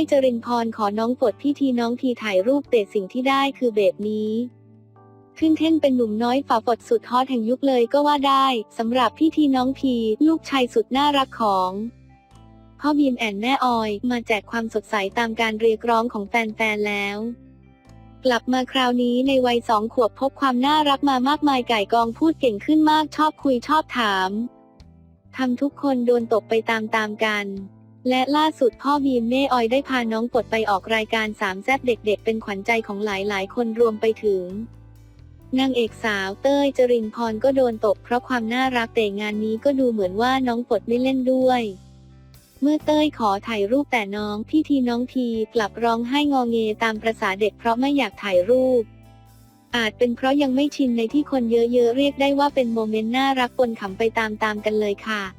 ยจรินพรขอน้องปดพี่ทีน้องทีถ่ายรูปแต่สิ่งที่ได้คือเบบนี้ ขึ้นเท่นเป็นหนุ่มน้อยฝาฝดสุดฮอตแห่งยุคเลยก็ว่าได้สำหรับพี่ทีน้องพีลูกชายสุดน่ารักของพ่อบีมแอนแม่ออยมาแจกความสดใสตามการเรียกร้องของแฟนๆแล้วกลับมาคราวนี้ในวัยสองขวบพบความน่ารักมามากมายไก่กองพูดเก่งขึ้นมากชอบคุยชอบถามทำทุกคนโดนตกไปตามๆกัน และล่าสุดพ่อบีมเม่ออยได้พาน้องปดไปออกรายการสามแซบเด็กๆ เป็นขวัญใจของหลายๆ คนรวมไปถึงนางเอกสาวเต้ยจรินพรก็โดนตกเพราะความน่ารักแต่งานนี้ก็ดูเหมือนว่าน้องปดไม่เล่นด้วย เมื่อเต้ยขอถ่ายรูปแต่น้องพี่ทีน้องทีกลับร้องไห้งอเงตามประษาเด็กเพราะไม่อยากถ่ายรูป อาจเป็นเพราะยังไม่ชินในที่คนเยอะๆเรียกได้ว่าเป็นโมเมนต์น่ารักปนขำไปตามๆกันเลยค่ะ